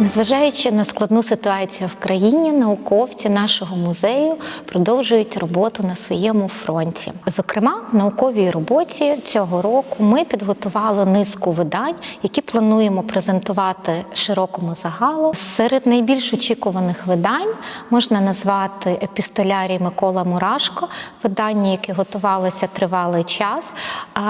Незважаючи на складну ситуацію в країні, науковці нашого музею продовжують роботу на своєму фронті. Зокрема, в науковій роботі цього року ми підготували низку видань, які плануємо презентувати широкому загалу. Серед найбільш очікуваних видань можна назвати епістолярій Микола Мурашко, видання, яке готувалося тривалий час,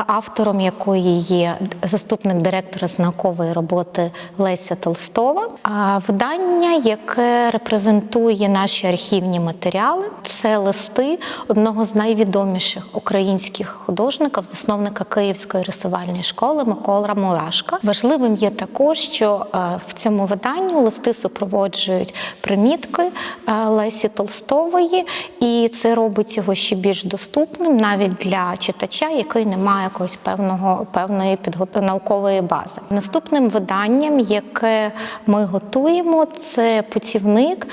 автором якої є заступник директора з наукової роботи Леся Толстова. А видання, яке репрезентує наші архівні матеріали, це листи одного з найвідоміших українських художників, засновника Київської рисувальної школи Микола Мурашка. Важливим є також, що е, в цьому виданні листи супроводжують примітки е, Лесі Толстової, і це робить його ще більш доступним навіть для читача, який не має якоїсь певного певної підгот... наукової бази. Наступним виданням, яке ми готуємо, це путівник.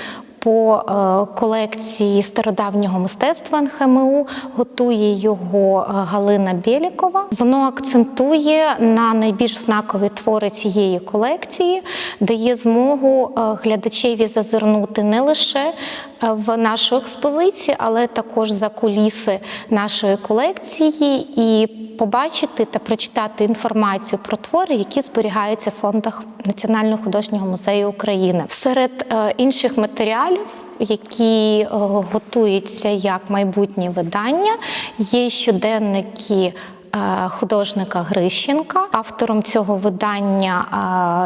По е, колекції стародавнього мистецтва НХМУ готує його е, Галина Бєлікова. Воно акцентує на найбільш знакові твори цієї колекції, дає змогу е, глядачеві зазирнути не лише в нашу експозицію, але також за куліси нашої колекції і побачити та прочитати інформацію про твори, які зберігаються в фондах Національного художнього музею України. Серед інших матеріалів. Які е, готуються як майбутні видання, є щоденники художника Грищенка. Автором цього видання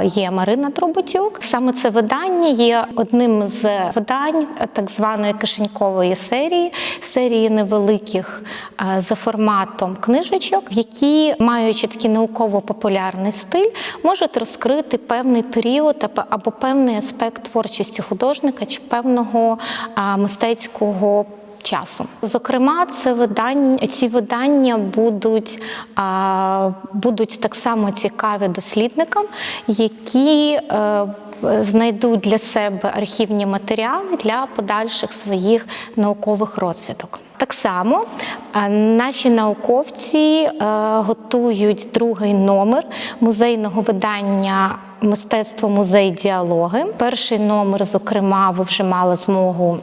е, є Марина Троботюк. Саме це видання є одним з видань так званої кишенькової серії, серії невеликих е, за форматом книжечок, які, маючи такий науково-популярний стиль, можуть розкрити певний період або- певний аспект творчості художника чи певного е, мистецького часу. Зокрема, це видання, ці видання будуть, а, будуть так само цікаві дослідникам, які е, знайдуть для себе архівні матеріали для подальших своїх наукових розвідок. Так само е, наші науковці е, готують другий номер музейного видання Мистецтво музей діалоги. Перший номер, зокрема, ви вже мали змогу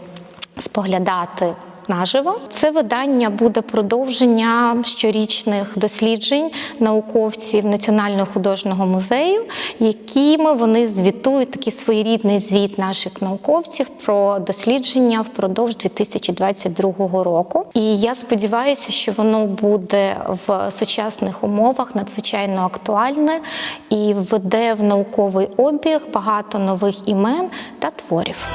споглядати. Наживо це видання буде продовження щорічних досліджень науковців Національного художнього музею, якими вони звітують такий своєрідний звіт наших науковців про дослідження впродовж 2022 року. І я сподіваюся, що воно буде в сучасних умовах надзвичайно актуальне і введе в науковий обіг багато нових імен та творів.